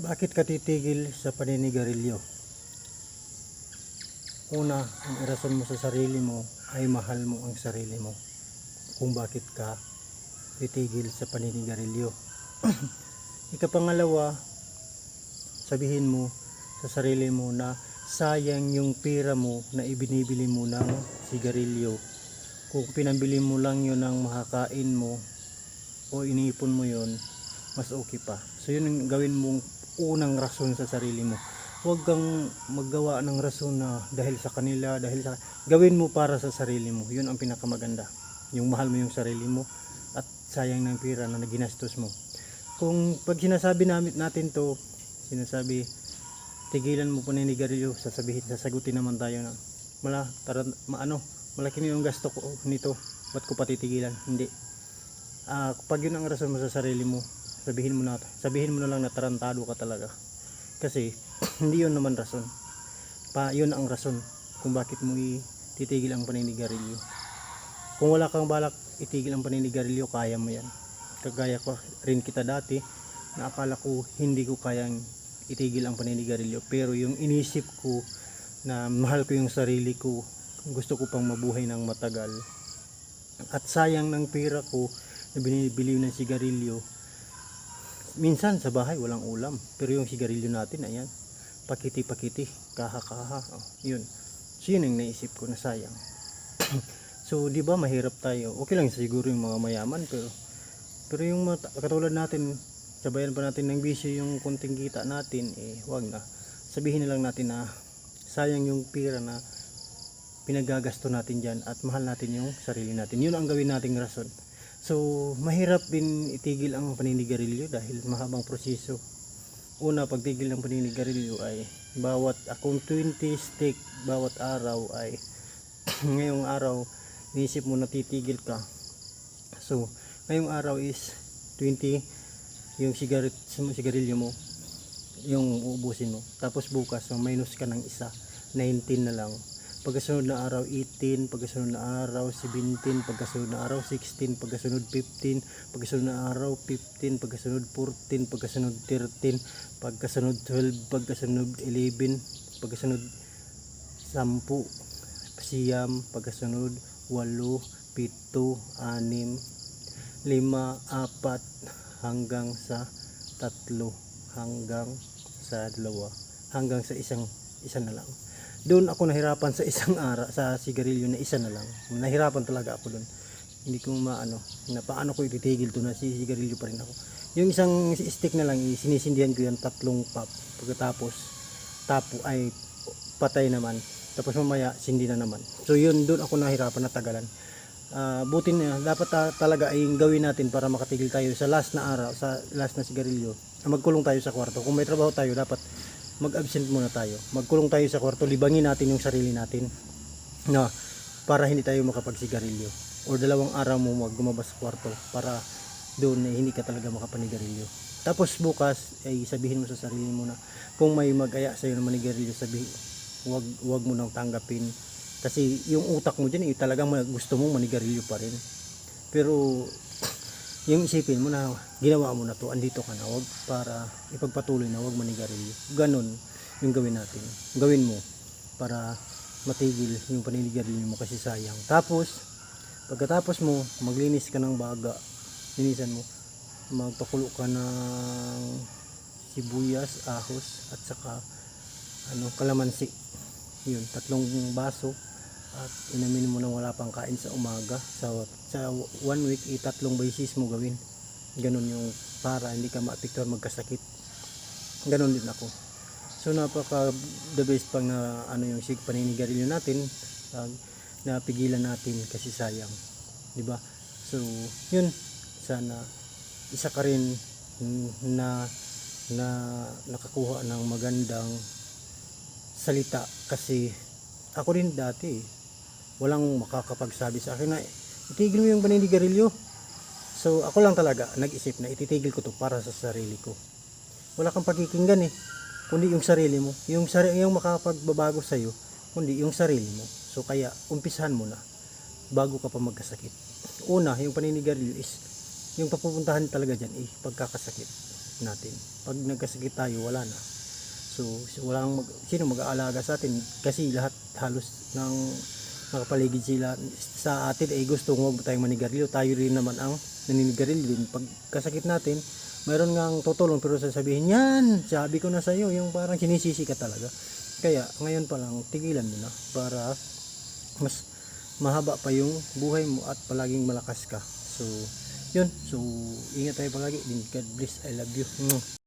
Bakit ka titigil sa paninigarilyo? Una, ang irason mo sa sarili mo ay mahal mo ang sarili mo. Kung bakit ka titigil sa paninigarilyo. Ikapangalawa, sabihin mo sa sarili mo na sayang yung pera mo na ibinibili mo ng sigarilyo. Kung pinambili mo lang yun ng makakain mo o iniipon mo yun, mas okay pa. So yun ang gawin mong unang rason sa sarili mo. Huwag kang maggawa ng rason na dahil sa kanila, dahil sa... Gawin mo para sa sarili mo. Yun ang pinakamaganda. Yung mahal mo yung sarili mo at sayang ng pera na ginastos mo. Kung pag sinasabi namin natin to, sinasabi, tigilan mo po ninigarilyo, sasabihin, sasagutin naman tayo na, mala, tara, maano, malaki na yung gasto ko nito, ba't ko patitigilan? Hindi. Ah, pag yun ang rason mo sa sarili mo, sabihin mo na, sabihin mo na lang na tarantado ka talaga. Kasi, hindi yun naman rason. Pa, yun ang rason kung bakit mo titigil ang paninigarilyo. Kung wala kang balak itigil ang paninigarilyo, kaya mo yan. Kagaya ko rin kita dati, na akala ko hindi ko kayang itigil ang paninigarilyo. Pero yung inisip ko na mahal ko yung sarili ko, gusto ko pang mabuhay ng matagal. At sayang ng pera ko na binibili ng sigarilyo, minsan sa bahay walang ulam. Pero yung sigarilyo natin ayan. Pakiti-pakiti kaha-kaha. Oh, yun. So yun ang naisip ko na sayang. So di ba mahirap tayo? Okay lang siguro yung mga mayaman pero pero yung katulad natin sabayan pa natin ng bisyo yung konting kita natin eh wag na. Sabihin na lang natin na sayang yung pera na pinagagasto natin dyan at mahal natin yung sarili natin. Yun ang gawin nating rason So, mahirap din itigil ang paninigarilyo dahil mahabang proseso. Una, pagtigil ng paninigarilyo ay bawat akong 20 stick bawat araw ay ngayong araw niisip mo na titigil ka. So, ngayong araw is 20 yung sigaret, sigarilyo mo yung uubusin mo. Tapos bukas, minus ka ng isa. 19 na lang pagkasunod na araw 18, pagkasunod na araw 17, pagkasunod na araw 16, pagkasunod 15, pagkasunod na araw 15, pagkasunod 14, pagkasunod 13, pagkasunod 12, pagkasunod 11, pagkasunod 10, siyam, pagkasunod 8, 7, 6, 5, 4, hanggang sa 3, hanggang sa 2, hanggang sa isang isa na lang doon ako nahirapan sa isang ara sa sigarilyo na isa na lang. Nahirapan talaga ako doon. Hindi ko maano na paano ko ititigil to na si sigarilyo pa rin ako. Yung isang stick na lang sinisindihan ko yan tatlong pop pagkatapos tapo ay patay naman. Tapos mamaya sindi na naman. So yun doon ako nahirapan na tagalan uh, buti na dapat ta- talaga ay gawin natin para makatigil tayo sa last na araw sa last na sigarilyo. Magkulong tayo sa kwarto. Kung may trabaho tayo dapat mag-absent muna tayo. Magkulong tayo sa kwarto, libangin natin yung sarili natin na para hindi tayo makapagsigarilyo. Or dalawang araw mo maggumabas sa kwarto para doon na hindi ka talaga makapanigarilyo. Tapos bukas ay sabihin mo sa sarili mo na kung may mag-aya sa iyo na manigarilyo, sabi wag wag mo nang tanggapin kasi yung utak mo diyan eh talagang gusto mo manigarilyo pa rin. Pero yung isipin mo na ginawa mo na to andito ka na wag para ipagpatuloy na wag manigarilyo. Ganon yung gawin natin. Gawin mo para matigil yung paninigarilyo mo kasi sayang. Tapos pagkatapos mo maglinis ka ng baga. Linisan mo. Magpakulo ka ng sibuyas ahos at saka ano kalamansi. Yun tatlong baso at inamin mo na wala pang kain sa umaga. Sa, sa one week itatlong basis mo gawin. Ganun yung para hindi ka maapektuhan magkasakit. Ganun din ako. So napaka the best pang na ano yung sig paninigarilyo natin uh, na pigilan natin kasi sayang. Di ba? So yun. Sana isa ka rin na na nakakuha ng magandang salita. Kasi ako rin dati walang makakapagsabi sa akin na itigil mo yung paninigarilyo. So ako lang talaga nag-isip na ititigil ko to para sa sarili ko. Wala kang pakikinggan eh, kundi yung sarili mo. Yung, sarili, yung makakapagbabago sa'yo, kundi yung sarili mo. So kaya umpisahan mo na bago ka pa magkasakit. Una, yung paninigarilyo is yung papupuntahan talaga dyan eh, pagkakasakit. natin. Pag nagkasakit tayo, wala na. So, walang mag, sino mag-aalaga sa atin kasi lahat halos ng nakapaligid sila sa atin ay gusto huwag tayong manigarilyo. Tayo rin naman ang naninigarilyo din. Pag kasakit natin, mayroon ngang tutulong pero sasabihin, yan, sabi ko na sa iyo, yung parang sinisisi ka talaga. Kaya ngayon pa lang, tigilan mo na para mas mahaba pa yung buhay mo at palaging malakas ka. So, yun. So, ingat tayo palagi. God bless. I love you. Mm.